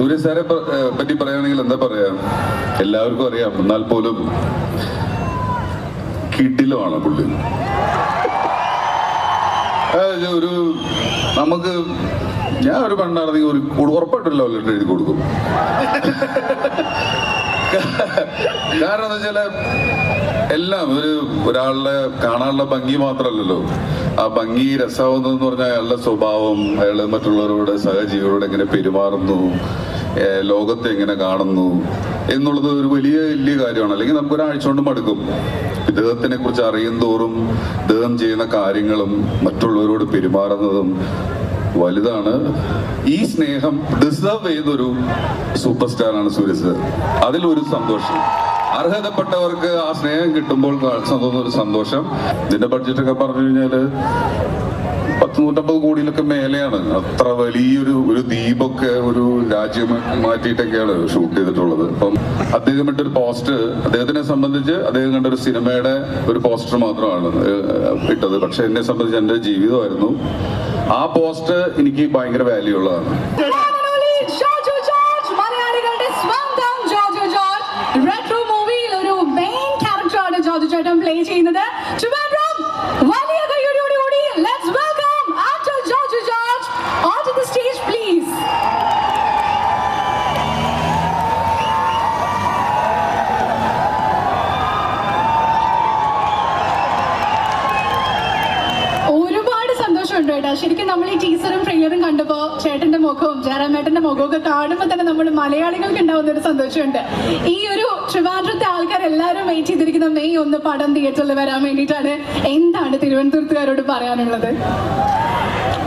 സൂര്യ സാറെ പറ്റി പറയുകയാണെങ്കിൽ എന്താ പറയാ? എല്ലാവർക്കും അറിയാം. എന്നാൽ പോലും കിടിലമാണ് പുള്ളി. ഒരു നമുക്ക് ഞാൻ ഒരു പണ്ടാണെങ്കിൽ ഒരു ഉറപ്പായിട്ടുള്ള ലെറ്റർ എഴുതി കൊടുക്കും. കാരണം എന്താ വെച്ചാൽ എല്ലാം ഒരു ഒരാളുടെ കാണാനുള്ള ഭംഗി മാത്രമല്ലല്ലോ. ആ ഭംഗി രസാവുന്നതെന്ന് പറഞ്ഞാൽ അയാളുടെ സ്വഭാവം അയാൾ മറ്റുള്ളവരോട് സഹജീവികളോട് എങ്ങനെ പെരുമാറുന്നു ലോകത്തെ എങ്ങനെ കാണുന്നു എന്നുള്ളത് ഒരു വലിയ വലിയ കാര്യമാണ്. അല്ലെങ്കിൽ നമുക്ക് ഒരാഴ്ച കൊണ്ട് മടുക്കും. ഇദ്ദേഹത്തിനെ കുറിച്ച് അറിയും തോറും ഇദ്ദേഹം ചെയ്യുന്ന കാര്യങ്ങളും മറ്റുള്ളവരോട് പെരുമാറുന്നതും വലുതാണ്. ഈ സ്നേഹം ഡിസേർവ് ചെയ്തൊരു സൂപ്പർ സ്റ്റാറാണ് സൂര്യ അതിലൊരു സന്തോഷം. അർഹതപ്പെട്ടവർക്ക് ആ സ്നേഹം കിട്ടുമ്പോൾ ഒരു സന്തോഷം. ഇതിന്റെ ബഡ്ജറ്റ് ഒക്കെ പറഞ്ഞു കഴിഞ്ഞാൽ പത്ത് നൂറ്റമ്പത് കോടിയിലൊക്കെ മേലെയാണ്. അത്ര വലിയൊരു ഒരു ദ്വീപൊക്കെ ഒരു രാജ്യം മാറ്റിയിട്ടൊക്കെയാണ് ഷൂട്ട് ചെയ്തിട്ടുള്ളത്. അപ്പം അദ്ദേഹം ഇട്ട ഒരു പോസ്റ്റ് അദ്ദേഹത്തിനെ സംബന്ധിച്ച് അദ്ദേഹം കണ്ട ഒരു സിനിമയുടെ ഒരു പോസ്റ്റർ മാത്രമാണ് ഇട്ടത്. പക്ഷെ എന്നെ സംബന്ധിച്ച് എന്റെ ജീവിതമായിരുന്നു. ആ പോസ്റ്റ് എനിക്ക് ഭയങ്കര വാല്യൂ ഉള്ളതാണ്. ചെയ്യുന്നത്. ചുമ്മാ ജോർജ് മലയാളികളുടെ സ്വന്തം ജോജു ജോർജ് റെട്രോ മൂവിയിൽ ഒരു മെയിൻ ക്യാരക്ടറാണ് ജോജു ചേട്ടൻ പ്ലേ ചെയ്യുന്നത് ട്രിവാൻഡ്രം വലിയ കയ്യോടുകൂടി കൂടി let's welcome actor Joju George on to the stage please ഒരുപാട് സന്തോഷമുണ്ട് കേട്ടോ ശരിക്കും നമ്മൾ ഈ ടീച്ചറും ട്രെയിലറും കണ്ടപ്പോ ചേട്ടന്റെ മുഖവും ജയറാമേട്ടന്റെ മുഖവും ഒക്കെ കാണുമ്പോൾ തന്നെ നമ്മൾ മലയാളികൾക്ക് ഉണ്ടാവുന്ന ഒരു സന്തോഷമുണ്ട്. ഈ ഒരു ട്രിവാൻഡ്രത്തെ ആൾക്കാർ എല്ലാവരും വെയിറ്റ് ചെയ്തിരിക്കുന്ന മെയ് ഒന്ന് പടം തിയേറ്ററിൽ വരാൻ വേണ്ടിയിട്ടാണ് എന്താണ് തിരുവനന്തപുരത്തുകാരോട് പറയാനുള്ളത്?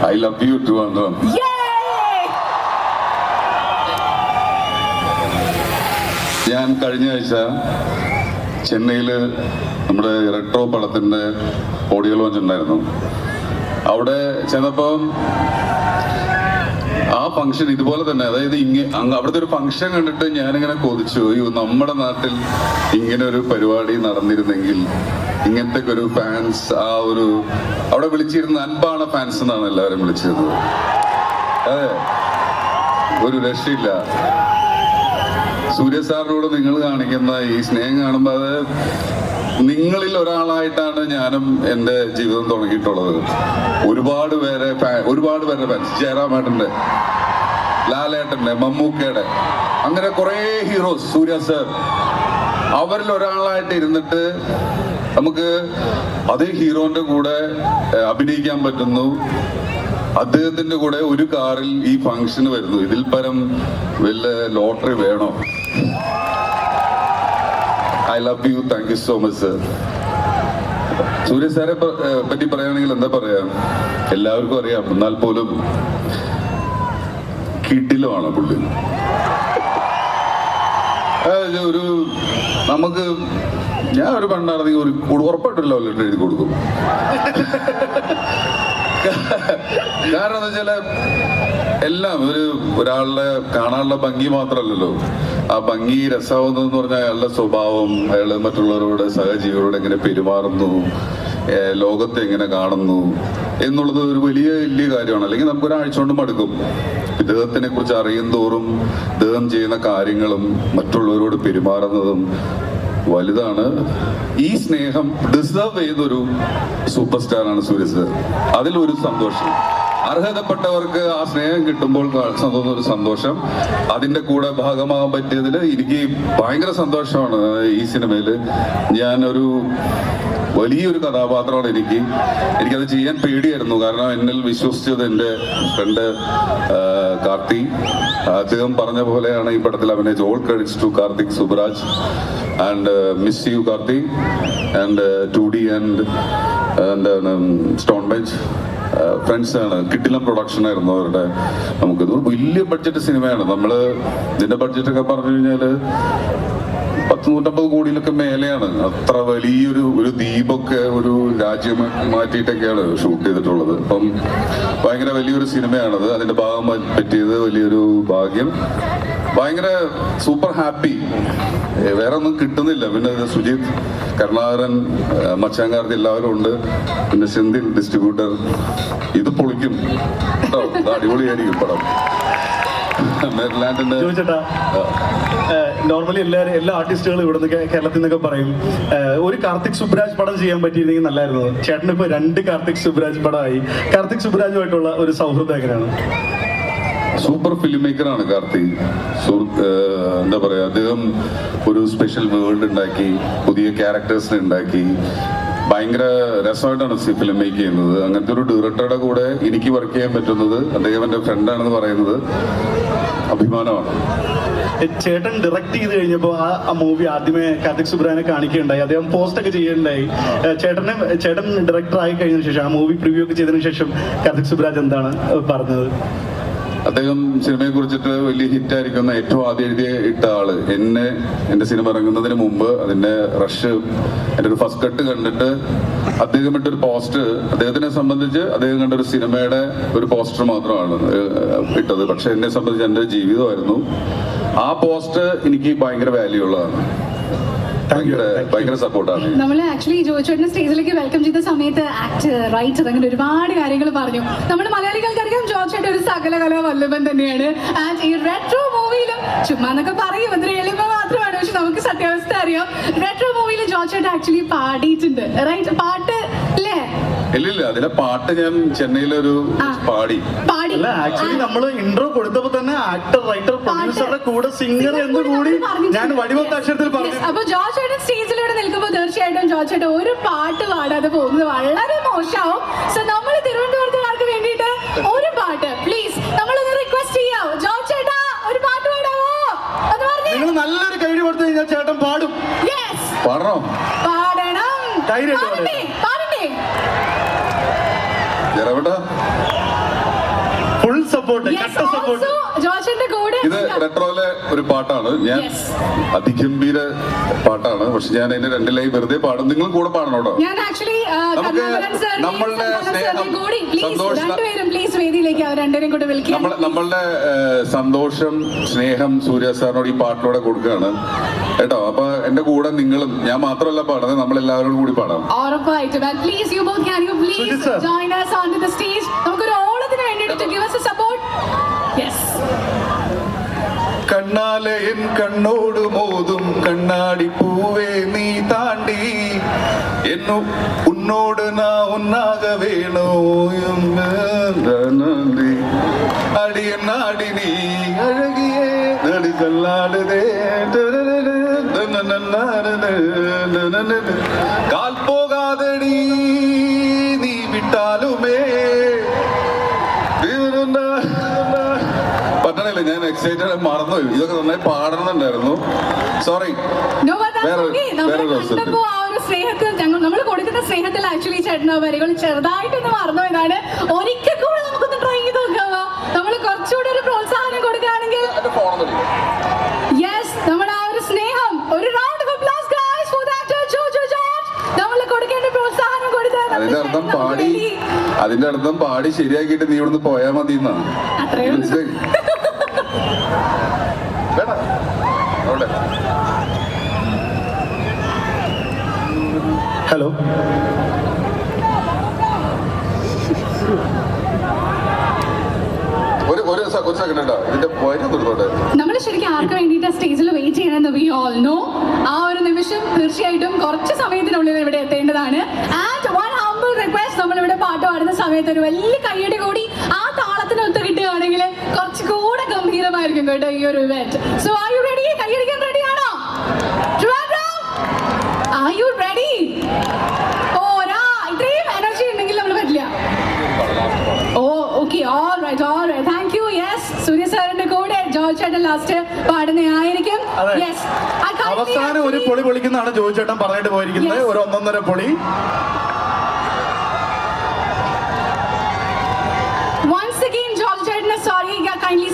I love you! ഞാൻ കഴിഞ്ഞ ആഴ്ച ചെന്നൈയിൽ നമ്മുടെ റെട്രോ പടത്തിന്റെ ഓഡിയോ ലോഞ്ച് ഉണ്ടായിരുന്നു. അവിടെ ചെന്നപ്പം ആ ഫംഗ്ഷൻ ഇതുപോലെ തന്നെ അതായത് ഇങ്ങനെ അവിടുത്തെ ഒരു ഫംഗ്ഷൻ കണ്ടിട്ട് ഞാനിങ്ങനെ കൊതിച്ചു. അയ്യോ നമ്മുടെ നാട്ടിൽ ഇങ്ങനെ ഒരു പരിപാടി നടന്നിരുന്നെങ്കിൽ ഇങ്ങനത്തെ ഒരു ഫാൻസ് ആ ഒരു അവിടെ വിളിച്ചിരുന്ന അൻപാണ് ഫാൻസ് എന്നാണ് എല്ലാവരും വിളിച്ചിരുന്നത്. അതെ ഒരു രക്ഷയില്ല. സൂര്യ സാറിനോട് നിങ്ങൾ കാണിക്കുന്ന ഈ സ്നേഹം കാണുമ്പോൾ അത് നിങ്ങളിൽ ഒരാളായിട്ടാണ് ഞാനും എന്റെ ജീവിതം തുടങ്ങിയിട്ടുള്ളത്. ഒരുപാട് പേരെ ഒരുപാട് പേരുടെ ഫാൻസ് ജയറാമേട്ടന്റെ ലാലേട്ടന്റെ മമ്മൂക്കയുടെ അങ്ങനെ കുറേ ഹീറോസ് സൂര്യ സർ അവരിൽ ഒരാളായിട്ട് ഇരുന്നിട്ട് നമുക്ക് അതേ ഹീറോന്റെ കൂടെ അഭിനയിക്കാൻ പറ്റുന്നു. അദ്ദേഹത്തിന്റെ കൂടെ ഒരു കാറിൽ ഈ ഫംഗ്ഷന് വരുന്നു. ഇതിൽ പരം വലിയ ലോട്ടറി വേണോ? I love you thank you so much sir Surya സാറെ പറ്റി പറയുകയാണെങ്കിൽ എന്താ പറയാ? എല്ലാവർക്കും അറിയാം. എന്നാൽ പോലും കിഡിലുമാണ് പുള്ളി. ഒരു നമുക്ക് ഞാൻ ഒരു പണ്ടാണെങ്കിൽ ഒരു ഉറപ്പായിട്ടുള്ള ലെറ്റർ എഴുതി കൊടുക്കും. കാരണം എന്താ വെച്ചാൽ എല്ലാം ഒരു ഒരാളുടെ കാണാനുള്ള ഭംഗി മാത്രമല്ലല്ലോ. ആ ഭംഗി രസാവുന്നതെന്ന് പറഞ്ഞാൽ അയാളുടെ സ്വഭാവം അയാൾ മറ്റുള്ളവരോട് സഹജീവികളോട് എങ്ങനെ പെരുമാറുന്നു ലോകത്തെ എങ്ങനെ കാണുന്നു എന്നുള്ളത് ഒരു വലിയ വലിയ കാര്യമാണ്. അല്ലെങ്കിൽ നമുക്ക് ഒരാഴ്ച കൊണ്ട് മടുക്കും. ഇദ്ദേഹത്തിനെ കുറിച്ച് അറിയും തോറും ഇദ്ദേഹം ചെയ്യുന്ന കാര്യങ്ങളും മറ്റുള്ളവരോട് പെരുമാറുന്നതും വലുതാണ്. ഈ സ്നേഹം ഡിസേർവ് ചെയ്തൊരു സൂപ്പർ സ്റ്റാറാണ് സൂര്യ സർ. അതിലൊരു സന്തോഷം. അർഹതപ്പെട്ടവർക്ക് ആ സ്നേഹം കിട്ടുമ്പോൾ ഒരു സന്തോഷം. അതിന്റെ കൂടെ ഭാഗമാകാൻ പറ്റിയതിൽ എനിക്ക് ഭയങ്കര സന്തോഷമാണ് ഈ സിനിമയിൽ ഞാനൊരു വലിയൊരു കഥാപാത്രമാണ് എനിക്ക്. എനിക്കത് ചെയ്യാൻ പേടിയായിരുന്നു. കാരണം എന്നിൽ വിശ്വസിച്ചത് എന്റെ ഫ്രണ്ട് കാർത്തി. അദ്ദേഹം പറഞ്ഞ പോലെയാണ് ഈ പടത്തിൽ അഭിനയിച്ച all credits to Karthik Subbaraj and miss you Karthik and two D and എന്താണ് സ്റ്റോൺ ബെഞ്ച് ഫ്രണ്ട്സ് ആണ് കിട്ടിലം പ്രൊഡക്ഷൻ ആയിരുന്നു അവരുടെ. നമുക്ക് വലിയ ബഡ്ജറ്റ് സിനിമയാണ്. നമ്മൾ ഇതിന്റെ ബഡ്ജറ്റ് ഒക്കെ പറഞ്ഞു കഴിഞ്ഞാൽ പത്ത് നൂറ്റമ്പത് കോടിയിലൊക്കെ മേലെയാണ്. അത്ര വലിയൊരു ഒരു ദ്വീപൊക്കെ ഒരു രാജ്യം മാറ്റിയിട്ടൊക്കെയാണ് ഷൂട്ട് ചെയ്തിട്ടുള്ളത്. അപ്പം ഭയങ്കര വലിയൊരു സിനിമയാണത്. അതിന്റെ ഭാഗം പറ്റിയത് വലിയൊരു ഭാഗ്യം. ഭയങ്കര സൂപ്പർ ഹാപ്പി വേറെ ഒന്നും കിട്ടുന്നില്ല. പിന്നെ സുജിത് കരുണാകരൻ മച്ചാങ്കാർ എല്ലാവരും ഉണ്ട്. പിന്നെ സെന്തിൽ ഡിസ്ട്രിബ്യൂട്ടർ ഇത് പൊളിക്കും. അടിപൊളിയായിരിക്കും പടം. മെറിലാൻഡിന്റെ ചോദിച്ചേട്ടാ നോർമലി എല്ലാവരും എല്ലാ ആർട്ടിസ്റ്റുകളും ഇവിടുന്ന് കേരളത്തിൽ നിന്നൊക്കെ പറയും ഒരു കാർത്തിക് സുബ്രാജ് പടം ചെയ്യാൻ പറ്റിയിരുന്നെങ്കിൽ നല്ലായിരുന്നു. ചേട്ടന് ഇപ്പൊ രണ്ട് കാർത്തിക് സുബ്രാജ് പടമായി. കാർത്തിക് സുബ്രാജുമായിട്ടുള്ള ഒരു സൗഹൃദം എങ്ങനെയാണ്? സൂപ്പർ ഫിലിം മേക്കറാണ് കാർത്തി സു- എന്താ പറയാ അദ്ദേഹം ഒരു സ്പെഷ്യൽ വേൾഡ് ഉണ്ടാക്കി പുതിയ ക്യാരക്ടേഴ്സിനെ ഉണ്ടാക്കി. ഭയങ്കര രസമായിട്ടാണ് ഫിലിം മേക്ക് ചെയ്യുന്നത്. അങ്ങനത്തെ ഒരു ഡയറക്ടറുടെ കൂടെ എനിക്ക് വർക്ക് ചെയ്യാൻ പറ്റുന്നത് അദ്ദേഹം എന്റെ ഫ്രണ്ടാണെന്ന് പറയുന്നത് അഭിമാനമാണ്. ചേട്ടൻ ഡയറക്ട് ചെയ്ത് കഴിഞ്ഞപ്പോൾ ആ മൂവി ആദ്യമേ കാർത്തിക് സുബ്രാനെ കാണിക്കുകയുണ്ടായി. അദ്ദേഹം പോസ്റ്റ് ഒക്കെ ചെയ്യുകയുണ്ടായി. ചേട്ടനെ ചേട്ടൻ ഡയറക്ടർ ആയി കഴിഞ്ഞ ശേഷം ആ മൂവി പ്രിവ്യൂ ഒക്കെ ചെയ്തതിനു ശേഷം കാർത്തിക് സുബ്രാജ് എന്താണ് പറഞ്ഞത്? അദ്ദേഹം സിനിമയെ കുറിച്ചിട്ട് വലിയ ഹിറ്റ് ആയിരിക്കുന്ന ഏറ്റവും ആദ്യം എഴുതിയ ഇട്ട ആൾ. എന്നെ എന്റെ സിനിമ ഇറങ്ങുന്നതിന് മുമ്പ് അതിന്റെ റഷ് എന്റെ ഒരു ഫസ്റ്റ് കട്ട് കണ്ടിട്ട് അദ്ദേഹം ഇട്ടൊരു പോസ്റ്റ് അദ്ദേഹത്തിനെ സംബന്ധിച്ച് അദ്ദേഹം കണ്ട ഒരു സിനിമയുടെ ഒരു പോസ്റ്റർ മാത്രമാണ് ഇട്ടത്. പക്ഷെ എന്നെ സംബന്ധിച്ച് എന്റെ ജീവിതമായിരുന്നു. ആ പോസ്റ്റ് എനിക്ക് ഭയങ്കര വാല്യൂ ഉള്ളതാണ്. ഭയങ്കര സപ്പോർട്ടാണ് നമ്മൾ ആക്ച്വലി ജോയിച്ചേട്ടനെ സ്റ്റേജിലേക്ക് വെൽക്കം ചെയ്ത സമയത്ത് ആക്ടർ റൈറ്റർ അങ്ങനെ ഒരുപാട് കാര്യങ്ങൾ പറഞ്ഞു. നമ്മുടെ മലയാളികൾക്കറിയാം ജോർജേട്ടൻ ഒരു സകല കലാ വല്ലഭൻ തന്നെയാണ്. ആൻഡ് ഈ റെട്രോ മൂവിയിലും ചുമ്മാ എന്നൊക്കെ പറയും അതൊരു എളിമ മാത്രമാണ്. പക്ഷെ നമുക്ക് സത്യാവസ്ഥ അറിയാം. റെട്രോ മൂവിയിൽ ജോർജ് ആക്ച്വലി പാടിയിട്ടുണ്ട്. റൈറ്റ് പാട്ട് അല്ലേ ഇല്ല അതിലെ പാട്ട് ഞാൻ ചെന്നൈയിലൊരു. പാടി. പാടി. അല്ല ആക്ച്വലി നമ്മൾ ഇൻട്രോ കൊടുത്തപ്പോ തന്നെ ആക്ടർ റൈറ്റർ പ്രൊഡ്യൂസറുടെ കൂടെ സിംഗർ എന്ന് കൂടി ഞാൻ വടിവത്ത അക്ഷരത്തിൽ പറഞ്ഞു അപ്പൊ ജോർജ് ചേട്ടൻ സ്റ്റേജിലൂടെ നിൽക്കുമ്പോൾ തീർച്ചയായിട്ടും ജോർജ് ചേട്ടൻ ഒരു പാട്ട് പാടാതെ പോകുന്നത് വളരെ മോശമാവും. സോ നമ്മൾ തിരുവനന്തപുരത്തുകാർക്ക് വേണ്ടിയിട്ട് ഒരു പാട്ട്. പ്ലീസ് നമ്മളൊന്ന് റിക്വസ്റ്റ് ചെയ്യാം ജോർജ് ചേട്ടാ ഒരു പാട്ട് പാടാവോ? അത് പറഞ്ഞു. നിങ്ങൾ നല്ലൊരു കൈ കൊടുത്തു കഴിഞ്ഞാൽ ചേട്ടൻ പാടും. പാടണോ? പാടണം. ധൈര്യം ഫുൾ സപ്പോർട്ട് കട്ട സപ്പോർട്ട് ഓൾസോ കൂടെ ഇത് റെട്രോയിലെ ഒരു പാട്ടാണ്. ഞാൻ അതിഗംഭീര പാട്ടാണ്. പക്ഷെ ഞാൻ അതിന്റെ രണ്ടിലായി വെറുതെ പാടും. നിങ്ങൾ കൂടെ പാടണം കേട്ടോ ഞാൻ ആക്ച്വലി നമുക്ക് നമ്മളുടെ സ്നേഹം, സന്തോഷം- നമ്മളുടെ സന്തോഷം സ്നേഹം സൂര്യ സാറിനോട് ഈ പാട്ടിലൂടെ കൊടുക്കുകയാണ്. കേട്ടോ? അപ്പൊ എന്റെ കൂടെ നിങ്ങളും ഞാൻ മാത്രമല്ല പാടുന്നത് നമ്മൾ എല്ലാവരോടും കൂടി പാടാം. ഉറപ്പായിട്ടും. கண்ணாலே என் கண்ணோடு மோதும் கண்ணாடி பூவே நீ தாண்டி. என் உன்னோடு நான் உன்னாக வேணும் அடி என் ஆடி நீ அழகியே. நடி தள்ளாடுதே கால் போகாதடி. എക്സൈറ്റഡ് മറന്നുപോയി. ഇതൊക്കെ നന്നായി പാടണമെന്നുണ്ടായിരുന്നു. സോറി സ്നേഹത്തിൽ ഞങ്ങൾ നമ്മൾ കൊടുക്കുന്ന സ്നേഹത്തിൽ ആക്ച്വലി ചേട്ടനോ വരികൾ ചെറുതായിട്ടൊന്ന് മറന്നു. എന്നാണ് ഒരിക്കൽ കൂടെ നമുക്കൊന്ന് ട്രൈ ചെയ്ത് നോക്കാമോ നമ്മൾ കുറച്ചുകൂടെ ഒരു പ്രോത്സാഹനം കൊടുക്കുകയാണെങ്കിൽ യെസ് നമ്മുടെ ആ ഒരു സ്നേഹം. ഒരു round of applause guys for that Jojo George നമ്മൾ കൊടുക്കേണ്ട പ്രോത്സാഹനം കൊടുത്ത് അതിന്റെ അർത്ഥം പാടി അതിന്റെ അർത്ഥം പാടി ശരിയാക്കിയിട്ട് നീ ഇവിടുന്ന് പോയാ മതി എന്നാണ് അത്രയേ വേണ്ട. അവിടെ. ഹലോ. ഒരു ഒരു ഒരു സെക്കൻഡ് ഇതിന്റെ പോയിന്റ് കൊടുത്തോട്ടെ. നമ്മൾ ശരിക്കും ആർക്ക് വേണ്ടിയിട്ട് സ്റ്റേജിൽ വെയിറ്റ് ചെയ്യണമെന്ന് വി ഓൾ നോ ആ ഒരു നിമിഷം തീർച്ചയായിട്ടും കുറച്ച് സമയത്തിനുള്ളിൽ ഇവിടെ എത്തേണ്ടതാണ്. ആൻഡ് വൺ ഹംബിൾ റിക്വസ്റ്റ് നമ്മൾ ഇവിടെ പാട്ട് പാടുന്ന സമയത്ത് ഒരു വലിയ കൈയടി കൂടി ആ താളത്തിനൊത്ത് കിട്ടുകയാണെങ്കിൽ കുറച്ചുകൂടെ ഗംഭീരമായിരിക്കും കേട്ടോ ഈ ഒരു event so are you ready കയ്യടിക്കാൻ റെഡിയാണോ ആർ യു റെഡി ഓരാ ഇത്രയും എനർജി ഉണ്ടെങ്കിൽ നമ്മൾ പറ്റില്ല ഓ okay all right all right thank you yes Surya സാറിന്റെ കൂടെ ജോർജ് ചേട്ടൻ ലാസ്റ്റ് പാടുന്നതായിരിക്കും. അതെ. യെസ് അവസാനം ഒരു പൊളി പൊളിക്കുന്നതാണ് ജോർജ് ചേട്ടൻ പറഞ്ഞിട്ട് പോയിരിക്കുന്നത്. ഒരു ഒന്നൊന്നര പൊളി.